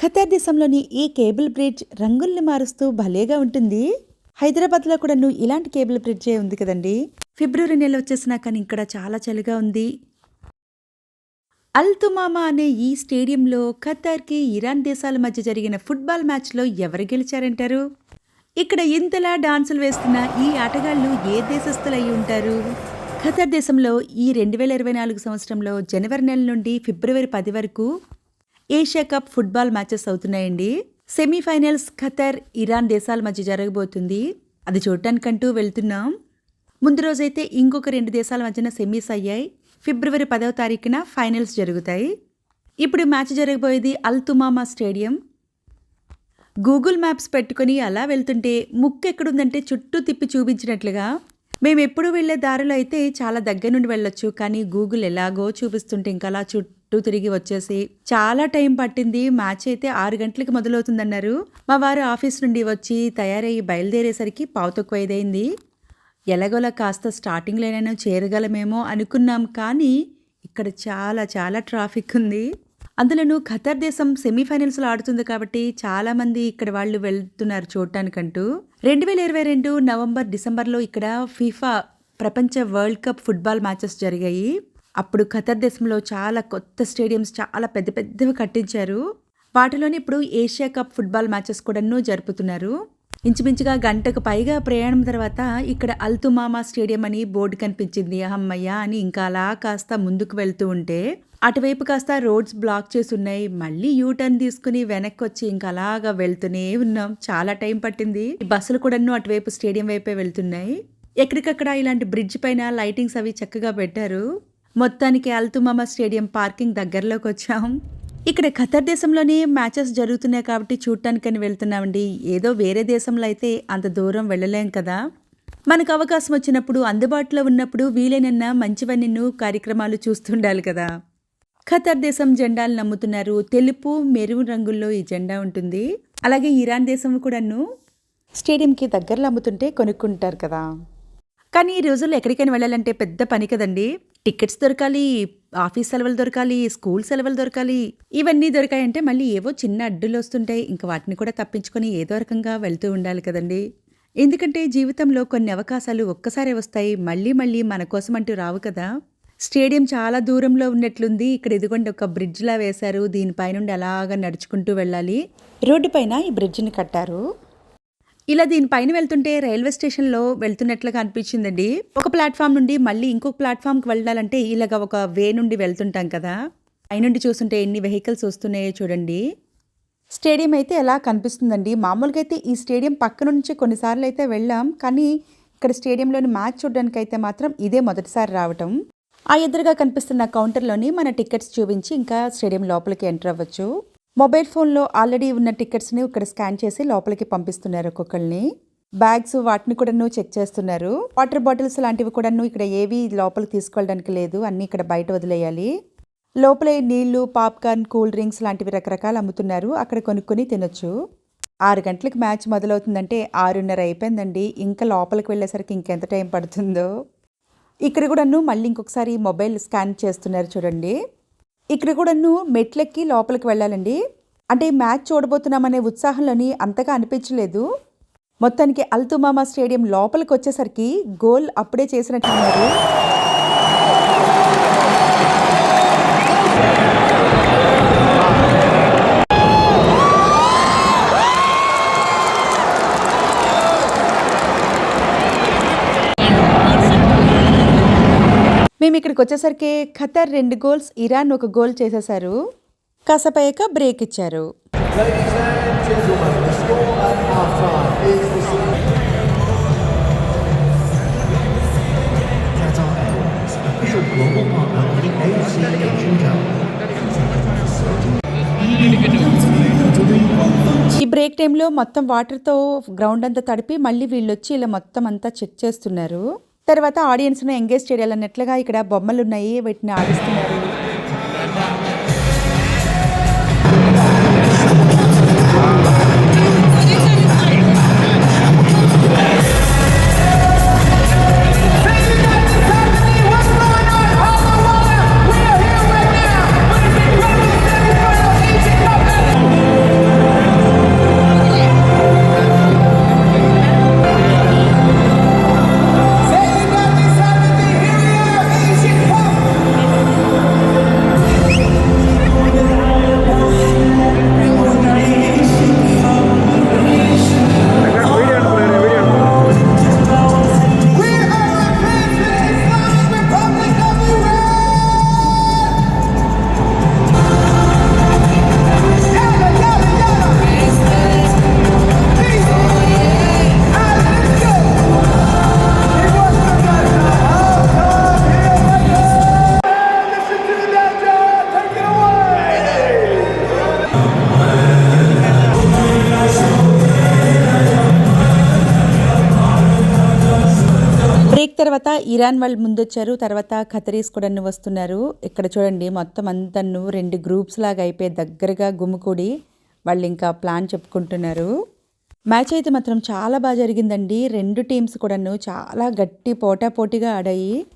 Qatar దేశంలోని ఈ cable bridge రంగుల్ని మారుస్తూ భలేగా ఉంటుంది. హైదరాబాద్లో కూడా నువ్వు ఇలాంటి కేబుల్ బ్రిడ్జే ఉంది కదండి. ఫిబ్రవరి నెల వచ్చేసినా కానీ ఇక్కడ చాలా చలిగా ఉంది. అల్తుమామా అనే ఈ స్టేడియంలో ఖతార్కి ఇరాన్ దేశాల మధ్య జరిగిన ఫుట్బాల్ మ్యాచ్లో ఎవరు గెలిచారంటారు? ఇక్కడ ఇంతలా డాన్సులు వేస్తున్న ఈ ఆటగాళ్ళు ఏ దేశస్థులు అయి ఉంటారు? ఖతార్ దేశంలో ఈ రెండు వేల ఇరవై నాలుగు సంవత్సరంలో జనవరి నెల నుండి ఫిబ్రవరి పది వరకు ఏషియా కప్ ఫుట్బాల్ మ్యాచెస్ అవుతున్నాయండి. సెమీఫైనల్స్ ఖతర్ ఇరాన్ దేశాల మధ్య జరగబోతుంది. అది చూడటానికంటూ వెళ్తున్నాం. ముందు రోజైతే ఇంకొక రెండు దేశాల మధ్యన సెమీస్ అయ్యాయి. ఫిబ్రవరి పదవ తారీఖున ఫైనల్స్ జరుగుతాయి. ఇప్పుడు మ్యాచ్ జరగబోయేది Al Thumama stadium. Google maps పెట్టుకొని అలా వెళ్తుంటే ముక్కు ఎక్కడుందంటే చుట్టూ తిప్పి చూపించినట్లుగా. మేము ఎప్పుడు వెళ్ళే దారిలో అయితే చాలా దగ్గర నుండి వెళ్ళొచ్చు కానీ గూగుల్ ఎలాగో చూపిస్తుంటే ఇంకా అలా చుట్టూ తిరిగి వచ్చేసి చాలా టైం పట్టింది మ్యాచ్ అయితే ఆరు గంటలకు మొదలవుతుందన్నారు. మా వారు ఆఫీస్ నుండి వచ్చి తయారయ్యి బయలుదేరేసరికి పావు తక్కువ ఐదైంది. ఎలాగోలా కాస్త స్టార్టింగ్లోనైనా చేరగలమేమో అనుకున్నాం కానీ ఇక్కడ చాలా చాలా ట్రాఫిక్ ఉంది. అందులోనూ ఖతర్ దేశం సెమీఫైనల్స్లో ఆడుతుంది కాబట్టి చాలామంది ఇక్కడ వాళ్ళు వెళ్తున్నారు చూడటానికంటూ. రెండు వేల ఇరవై రెండు నవంబర్ డిసెంబర్లో ఇక్కడ ఫీఫా ప్రపంచ వరల్డ్ కప్ ఫుట్బాల్ మ్యాచెస్ జరిగాయి. అప్పుడు ఖతర్ దేశంలో చాలా కొత్త స్టేడియంస్ చాలా పెద్ద పెద్దవి కట్టించారు. వాటిలోనే ఇప్పుడు ఏషియా కప్ ఫుట్బాల్ మ్యాచెస్ కూడాను జరుపుతున్నారు. ఇంచుమించుగా గంటకు పైగా ప్రయాణం తర్వాత ఇక్కడ అల్తుమామా స్టేడియం అని బోర్డు కనిపించింది. అహమ్మయ్య అని ఇంకా అలా కాస్త ముందుకు వెళ్తూ ఉంటే అటువైపు కాస్త రోడ్స్ బ్లాక్ చేసి ఉన్నాయి. మళ్ళీ యూ టర్న్ తీసుకుని వెనక్కి వచ్చి ఇంకా అలాగా వెళ్తూనే ఉన్నాం. చాలా టైం పట్టింది. బస్సులు కూడాను అటువైపు స్టేడియం వైపే వెళ్తున్నాయి. ఎక్కడికక్కడ ఇలాంటి బ్రిడ్జ్ పైన లైటింగ్స్ అవి చక్కగా పెట్టారు. మొత్తానికి అల్తుమామా స్టేడియం పార్కింగ్ దగ్గరలోకి వచ్చాం. ఇక్కడ ఖతర్ దేశంలోనే మ్యాచెస్ జరుగుతున్నాయి కాబట్టి చూడటానికని వెళ్తున్నామండి. ఏదో వేరే దేశంలో అయితే అంత దూరం వెళ్ళలేం కదా. మనకు అవకాశం వచ్చినప్పుడు అందుబాటులో ఉన్నప్పుడు వీలైనన్న మంచివన్నీ కార్యక్రమాలు చూస్తుండాలి కదా. ఖతర్ దేశం జెండాలు నమ్ముతున్నారు. తెలుపు మెరుగు రంగుల్లో ఈ జెండా ఉంటుంది. అలాగే ఇరాన్ దేశం కూడాను స్టేడియంకి దగ్గరలో అమ్ముతుంటే కొనుక్కుంటారు కదా. కానీ ఈ రోజుల్లో ఎక్కడికైనా వెళ్ళాలంటే పెద్ద పని కదండి. టికెట్స్ దొరకాలి ఆఫీస్ సెలవులు దొరకాలి స్కూల్ సెలవులు దొరకాలి ఇవన్నీ దొరికాయంటే మళ్ళీ ఏవో చిన్న అడ్డులు వస్తుంటాయి. ఇంకా వాటిని కూడా తప్పించుకొని ఏదో రకంగా వెళ్తూ ఉండాలి కదండి. ఎందుకంటే జీవితంలో కొన్ని అవకాశాలు ఒక్కసారే వస్తాయి. మళ్ళీ మళ్ళీ మన కోసం అంటూ రావు కదా. స్టేడియం చాలా దూరంలో ఉన్నట్లుంది. ఇక్కడ ఇదిగోండి ఒక బ్రిడ్జ్లా వేశారు. దీనిపైనుండి అలాగ నడుచుకుంటూ వెళ్ళాలి. రోడ్డు పైన ఈ బ్రిడ్జిని కట్టారు. ఇలా దీనిపైన వెళ్తుంటే రైల్వే స్టేషన్లో వెళ్తున్నట్లుగా అనిపించిందండి. ఒక ప్లాట్ఫామ్ నుండి మళ్ళీ ఇంకొక ప్లాట్ఫామ్కి వెళ్ళాలంటే ఇలాగ ఒక వే నుండి వెళ్తుంటాం కదా. పైనుండి చూస్తుంటే ఎన్ని వెహికల్స్ వస్తున్నాయో చూడండి. స్టేడియం అయితే ఎలా కనిపిస్తుందండి? మామూలుగా అయితే ఈ స్టేడియం పక్క నుంచి కొన్నిసార్లు అయితే వెళ్ళాం. కానీ ఇక్కడ స్టేడియంలోని మ్యాచ్ చూడడానికి అయితే మాత్రం ఇదే మొదటిసారి రావటం. ఆ ఎదురుగా కనిపిస్తున్న కౌంటర్లోని మన టికెట్స్ చూపించి ఇంకా స్టేడియం లోపలికి ఎంటర్ అవ్వచ్చు. మొబైల్ ఫోన్లో ఆల్రెడీ ఉన్న టికెట్స్ని ఇక్కడ స్కాన్ చేసి లోపలికి పంపిస్తున్నారు ఒక్కొక్కరిని బ్యాగ్స్ వాటిని కూడాను చెక్ చేస్తున్నారు. వాటర్ బాటిల్స్ లాంటివి కూడాను ఇక్కడ ఏవి లోపలికి తీసుకెళ్ళడానికి లేదు. అన్నీ ఇక్కడ బయట వదిలేయాలి. లోపలే నీళ్ళు పాప్కార్న్ కూల్ డ్రింక్స్ లాంటివి రకరకాలు అమ్ముతున్నారు. అక్కడ కొనుక్కొని తినొచ్చు. ఆరు గంటలకు మ్యాచ్ మొదలవుతుందంటే ఆరున్నర అయిపోయిందండి. ఇంకా లోపలికి వెళ్ళేసరికి ఇంకెంత టైం పడుతుందో. ఇక్కడ కూడాను మళ్ళీ ఇంకొకసారి మొబైల్ స్కాన్ చేస్తున్నారు చూడండి. ఇక్కడ కూడాను మెట్లెక్కి లోపలికి వెళ్ళాలండి. అంటే మ్యాచ్ చూడబోతున్నామనే ఉత్సాహంలోని అంతగా అనిపించలేదు. మొత్తానికి అల్తుమామా స్టేడియం లోపలికి వచ్చేసరికి గోల్ అప్పుడే చేసినట్టున్నారు. మేము ఇక్కడికి వచ్చేసరికి ఖతర్ రెండు గోల్స్ ఇరాన్ ఒక గోల్ చేసేశారు. కసపయక బ్రేక్ ఇచ్చారు. ఈ బ్రేక్ టైంలో మొత్తం వాటర్తో గ్రౌండ్ అంతా తడిపి మళ్ళీ వీళ్ళు వచ్చి ఇలా మొత్తం అంతా చెక్ చేస్తున్నారు. తర్వాత ఆడియన్స్ను ఎంగేజ్ చేయాలన్నట్లుగా ఇక్కడ బొమ్మలు ఉన్నాయి వీటిని ఆడిస్తున్నారు. ఇరాన్ వాళ్ళు ముందొచ్చారు తర్వాత ఖతరీస్ కూడా వస్తున్నారు. ఇక్కడ చూడండి మొత్తం అంతా రెండు గ్రూప్స్ లాగా అయిపోయి దగ్గరగా గుమ్ముకూడి వాళ్ళు ఇంకా ప్లాన్ చెప్పుకుంటున్నారు. మ్యాచ్ అయితే మాత్రం చాలా బాగా జరిగిందండి. రెండు టీమ్స్ కూడాను చాలా గట్టి పోటాపోటీగా ఆడాయి.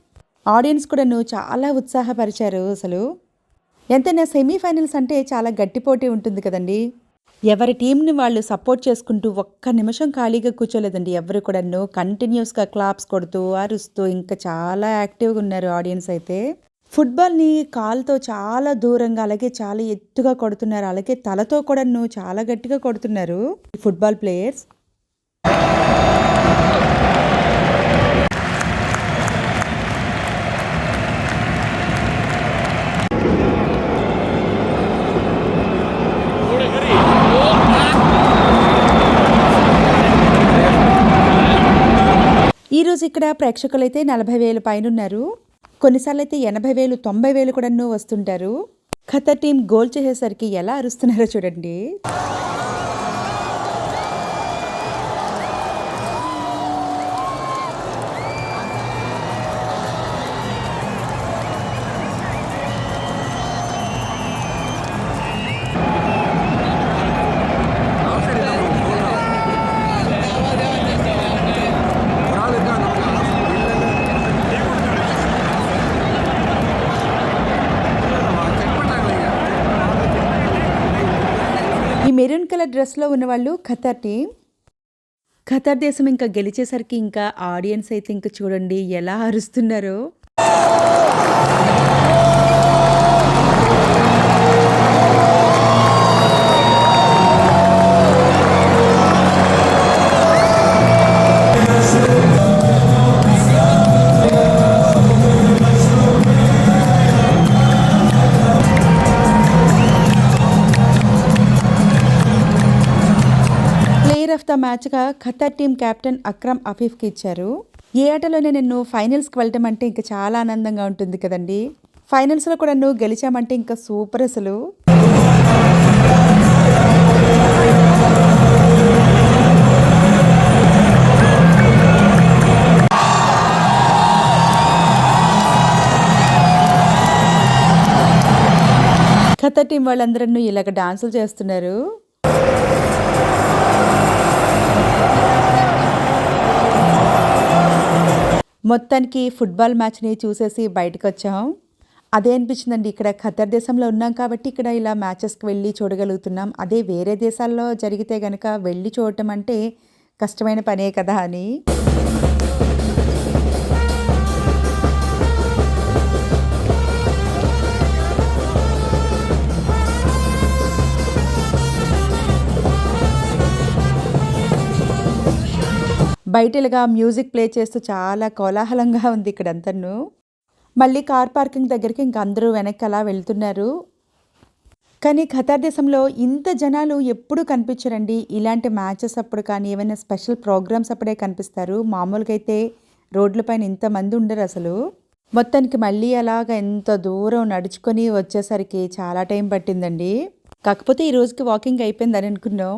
ఆడియన్స్ కూడాను చాలా ఉత్సాహపరిచారు అసలు. ఎంతైనా సెమీఫైనల్స్ అంటే చాలా గట్టి పోటీ ఉంటుంది కదండీ. ఎవరి టీంని వాళ్ళు సపోర్ట్ చేసుకుంటూ ఒక్క నిమిషం ఖాళీగా కూర్చోలేదండి. ఎవరు కూడాను కంటిన్యూస్గా క్లాప్స్ కొడుతూ అరుస్తూ ఇంకా చాలా యాక్టివ్గా ఉన్నారు ఆడియన్స్ అయితే. ఫుట్బాల్ని కాల్తో చాలా దూరంగా అలాగే చాలా ఎత్తుగా కొడుతున్నారు. అలాగే తలతో కూడాను చాలా గట్టిగా కొడుతున్నారు. ఈ ఫుట్బాల్ ప్లేయర్స్ ఈరోజు ఇక్కడ ప్రేక్షకులైతే నలభై వేలు పైన ఉన్నారు కొన్నిసార్లు అయితే ఎనభై వేలు తొంభై వేలు కూడా వస్తుంటారు. ఖతర్ టీం గోల్ చేసేసరికి ఎలా అరుస్తున్నారో చూడండి. కలర్ డ్రెస్లో ఉన్నవాళ్ళు ఖతర్ టీం ఖతర్ దేశం ఇంకా గెలిచేసరికి ఇంకా ఆడియన్స్ అయితే ఇంకా చూడండి ఎలా అరుస్తున్నారో. ఆఫ్ ద మ్యాచ్గా ఖతర్ టీం కెప్టెన్ అక్రమ్ అఫీఫ్కి ఇచ్చారు. ఏ ఆటలోనే నిన్ను ఫైనల్స్కి వెళ్ళటం అంటే ఇంకా చాలా ఆనందంగా ఉంటుంది కదండి. ఫైనల్స్లో కూడా నువ్వు గెలిచామంటే ఇంకా సూపర్ అసలు. ఖతర్ టీం వాళ్ళందరూ ఇలాగ డాన్సులు చేస్తున్నారు. మొత్తానికి ఫుట్బాల్ మ్యాచ్ని చూసేసి బయటకు వచ్చాం అదే అనిపించిందండి ఇక్కడ ఖతర్ దేశంలో ఉన్నాం కాబట్టి ఇక్కడ ఇలా మ్యాచెస్కి వెళ్ళి చూడగలుగుతున్నాం. అదే వేరే దేశాల్లో జరిగితే కనుక వెళ్ళి చూడటం అంటే కష్టమైన పనే కదా అని. బయట ఇలాగా మ్యూజిక్ ప్లే చేస్తూ చాలా కోలాహలంగా ఉంది ఇక్కడ అంతను మళ్ళీ కార్ పార్కింగ్ దగ్గరికి ఇంక అందరూ వెనక్కి అలా వెళ్తున్నారు. కానీ ఖతార్ దేశంలో ఇంత జనాలు ఎప్పుడూ కనిపించరండి. ఇలాంటి మ్యాచెస్ అప్పుడు కానీ ఏమైనా స్పెషల్ ప్రోగ్రామ్స్ అప్పుడే కనిపిస్తారు. మామూలుగా అయితే రోడ్లపైన ఇంతమంది ఉండరు అసలు. మొత్తానికి మళ్ళీ అలాగ ఎంత దూరం నడుచుకొని వచ్చేసరికి చాలా టైం పట్టిందండి. కాకపోతే ఈ రోజుకి వాకింగ్ అయిపోయిందని అనుకున్నాం.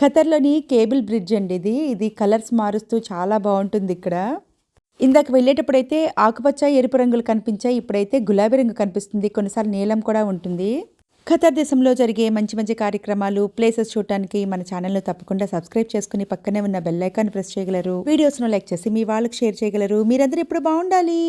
ఖతర్లోని కేబుల్ బ్రిడ్జ్ అండి ఇది. ఇది కలర్స్ మారుస్తూ చాలా బాగుంటుంది ఇక్కడ. ఇందాక వెళ్ళేటప్పుడైతే ఆకుపచ్చ ఎరుపు రంగులు కనిపించాయి. ఇప్పుడైతే గులాబీ రంగు కనిపిస్తుంది. కొన్నిసార్లు నీలం కూడా ఉంటుంది. ఖతర్ దేశంలో జరిగే మంచి మంచి కార్యక్రమాలు ప్లేసెస్ చూడటానికి మన ఛానల్ను తప్పకుండా సబ్స్క్రైబ్ చేసుకుని పక్కనే ఉన్న బెల్ ఐకాన్ ప్రెస్ చేయగలరు. వీడియోస్ను లైక్ చేసి మీ వాళ్ళకి షేర్ చేయగలరు. మీరందరూ ఇప్పుడు బాగుండాలి.